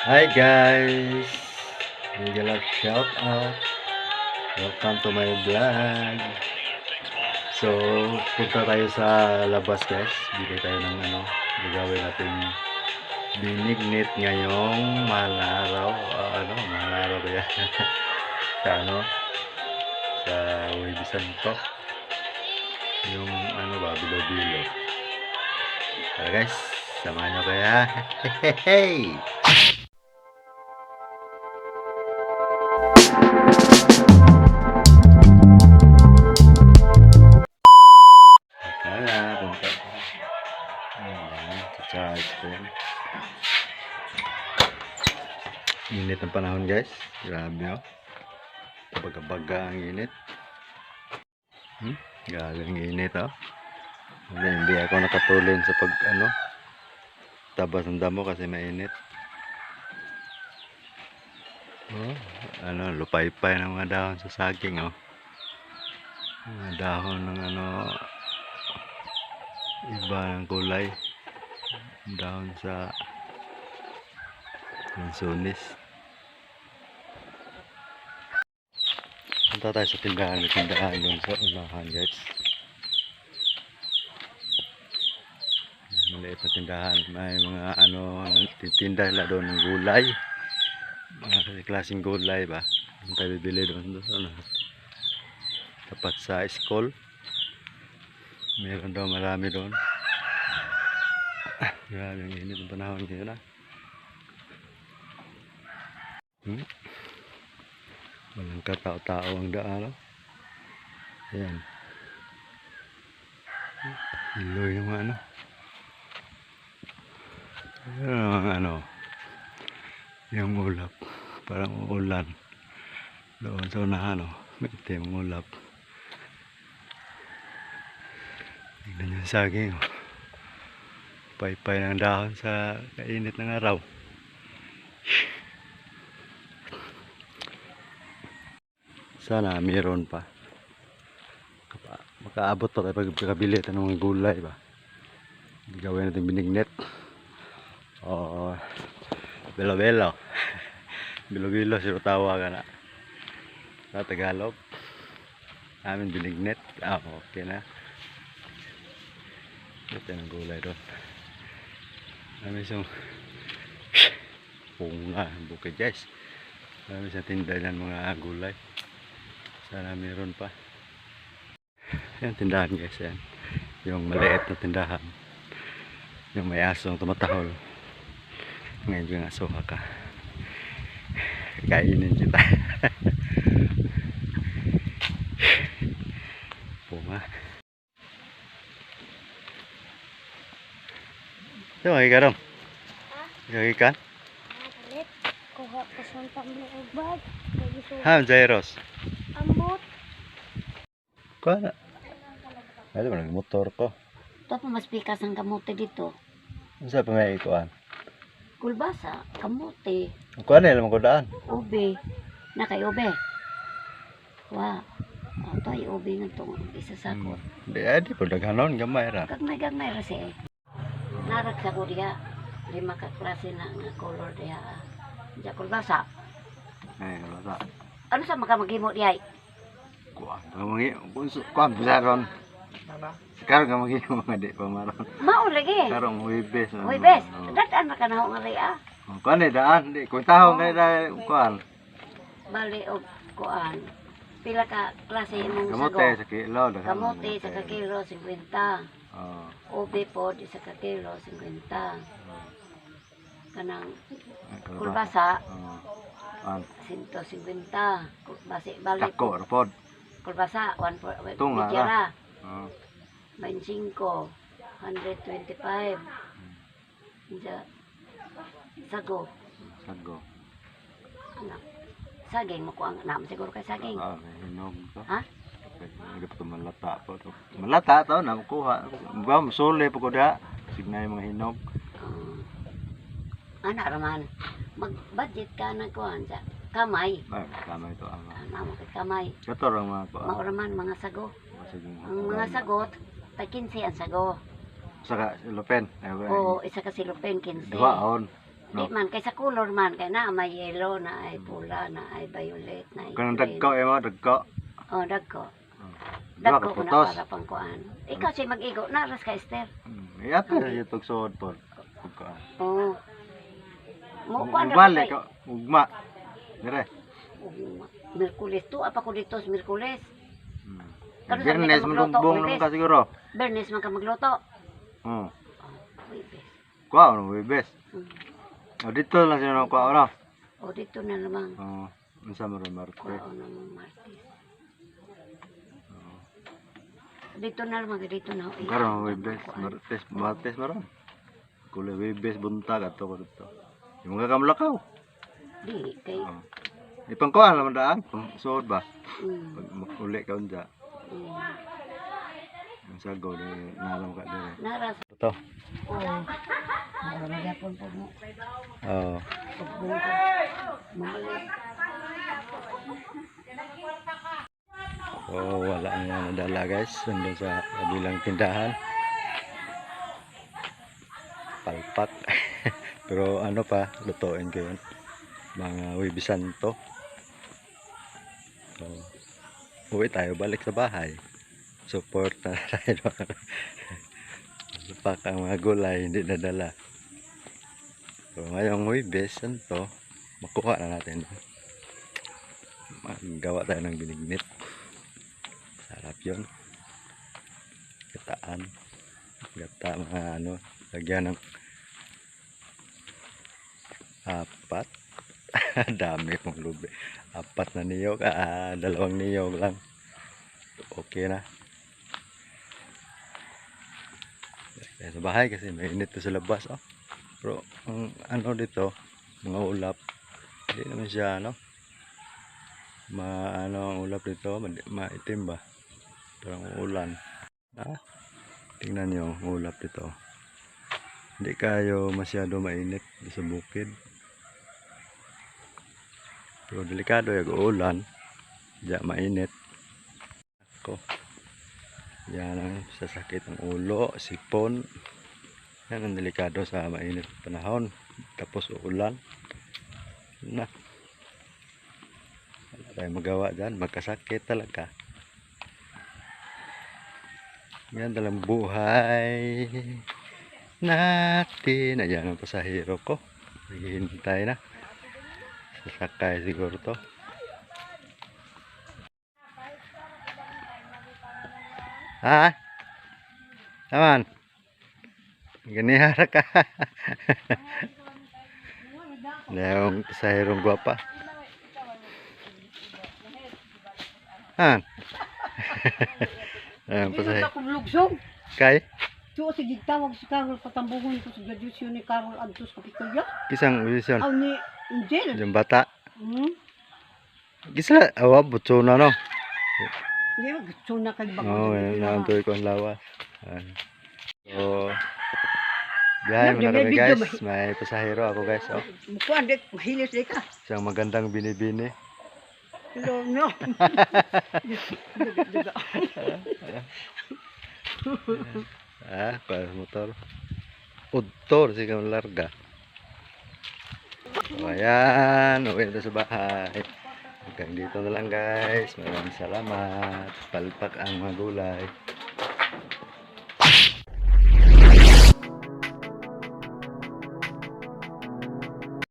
Hi guys! Mega love shout out. Welcome to my vlog. So, punta tayo sa labas guys. Bili tayo ng ano, gagawin natin binignit ngayong mahal na araw. Ah, ano, mahal na araw ba yan? sa ano, sa Huwebe Santo. Yung ano ba, bilo-bilo. Tara guys, samahan nyo kaya. Hey! Guys. Grabe oh. Baga-baga ang init. Hmm? Galing init oh. Hindi, hindi ako nakatulin sa pag ano. Tabas ng damo kasi mainit. Oh, ano, lupay-pay ng mga dahon sa saging oh. Mga dahon ng ano iba ng kulay dahon sa lansunis punta tayo sa tindahan tindahan doon sa unahan guys maliit na tindahan. May mga ano titinda nila doon ng gulay. Mga klaseng gulay ba? Ang tayo bibili doon doon unahan tapat sa school. Meron daw marami doon. Grabe ang init ng panahon ngayon ah. Hmm? Walang katao-tao ang daan oh. ayan iloy yung ano ayan ano yung ulap parang uulan doon sa unahan oh may itim ulap Tignan yung saging. Oh. Paypay ng dahon sa kainit ng araw. Sana mayroon pa. Makaabot pa tayo pag kabili tayo ng gulay ba. Gawin natin binignet. O belo-belo. Bilo-bilo siro tawa ka na. Sa Tagalog. Namin binignet. Ah, okay na. Ito ng gulay doon. Marami siyang punga, bukid guys. Marami siyang tinda ng mga gulay. Sana meron pa. Yan tindahan guys yan. Yung maliit na tindahan. Yung may asong tumatahol. Ngayon yung aso ka. Kainin kita. Punga. Ito, ay karong. Gagi ka? Palit. Kuha ko sa pamilya bag. Lagi sa Ha, Jairos. Amot. Kuha na. Ay, mo motor ko. Ito pa mas pikas ang kamote dito. Ano sa pa may ikuan? Kulbasa, kamote, Kuha na ilang ko daan. ube. Na kay ube. Wa. Oh, ito ay ube nga ito. Isa sa ko. Di, ay, di po daghanon, gamay ra. Gagmay-gagmay ra siya eh. Narak sa ko diya. Lima ka klase na nga color diya. Diya kulbasa. Ay, wala. Ano sa mga maghimo diya? Kuha. Kamangi, kuha, bisaron. Sekarang kamangi mga di pa maron. Mao lagi. Karong huibes. Uy, bes. Dadan na ka na ho nga rin ah. Kuha na daan, di. Kung taho na daan, kuha. Bali og kuan. Pila ka klase imong Kamote sago? sa kilo. Kamote sa kakilo 50. Oo. Ube po di sa kakilo 50. Kanang Ay, kulba. kulbasa Oo. Ang 150. Kulbasi bali Dako, rapod. kulbasa 1 for Oo. 25. 125. Diya sago. Sago. Anak. Saging mo ko ang nam siguro kay saging. Ah, hinog to. Ha? Hindi pa malata po. Malata to, nakukuha. Ba, masuli po ko da. Signay mga hinog. Anak raman. Mag-budget ka na kuan sa kamay. Ay, tama ito ang Ano kay kamay. Kato lang mga pa. Mao raman mga sago. Ang mga sagot, tay 15 ang sago. Saka, lupen. Ay, O isa ka silupin 15. Dua on. Di No. man, kay sa color man, kay na may yellow, na ay pula, na ay violet, na ay Kanang dagko eh mo, dagko. Oh, dagko. Duha Dagko ko na para pang kuan. Ikaw si mag-igo, naras ka, Esther. Hmm, Iyata na itog suod po. Oo. Mo kuan ra Balik kay. ka. Ugma. Dire. Ugma. Merkules to, apa ko dito sa Merkules. Hmm. Karon sa Birnes mga mo magluto, bong Webes. nung ka siguro. Bernes man ka magluto. Hmm. Oh, Webes. Kuha mo webes. Mm. O dito lang siya kuha ora. O dito na naman. Oh, unsa mo ron marte. Kuha na mong Martes. Dito na naman, dito na. ako. Karon webes, martes, martes maron. Kulay webes buntag ato ko dito. Yung mga kamlakaw. Di, kay... Oh. Ipangkuhan naman daan. Suod ba? Mm, Pag uli ka unja. mm. Ang sagaw ni nalam ka dire. Naras. Ito. Oo. Maragapon po mo. Oh. Sugbong ko. Mamalit. Oh, wala na nadala guys. Nandun sa kabilang tindahan. Palpak. Pero ano pa, lutuin ko yun. Mga wibisan to. So, uwi tayo balik sa bahay. Support na tayo. Pak ang mga gulay, hindi nadala. So, ngayong wibis, ano to, makuha na natin. Magawa tayo ng binignit. Sarap yun. Gataan. Gata mga ano. Lagyan ng apat. Dami kong lubi. Apat na niyog. Ah, dalawang niyog lang. Okay na. Kaya sa bahay kasi mainit to sa labas. Oh. Pero ang ano dito, mga ulap. Hindi naman siya ano. Ma ano ang ulap dito, ma- maitim ba? Parang ulan. Ha? Tingnan nyo ulap dito. Hindi kayo masyado mainit sa bukid. Pero delikado yung ulan. Diya mainit. Ako. Yan ang sasakit ng ulo, sipon. Yan ang delikado sa mainit na panahon. Tapos ulan. Na. Wala tayong magawa dyan. Magkasakit talaga. Yan dalang buhay natin. Ayan ang pasahero ko. Hihintay na. Sasakay siguro to. Ha? Naman. Ganihara ka. Yung pasahirong gwapa. Han. Ayan pasahero. Kay? So, sige, tawag si Carol patambungon ko sa graduation ni Carol Antos Kapitulya. Kisang vision. Aw ni Angel. Yung bata. Hmm? Gisla, awa, butso na no. Hindi, gusto na kay baka. Oo, oh, naantoy ko ang lawas. So, biyahe muna kami guys. May pasahero ako guys. Oh. Mukuan, dek, mahilis dek ka. Isang magandang binibini. Hello, no. Daga. Ah, para motor. Udtor, sigang larga. So, ayan. Uwi na sa bahay. Hanggang dito na lang guys. Maraming salamat. Palpak ang mga gulay.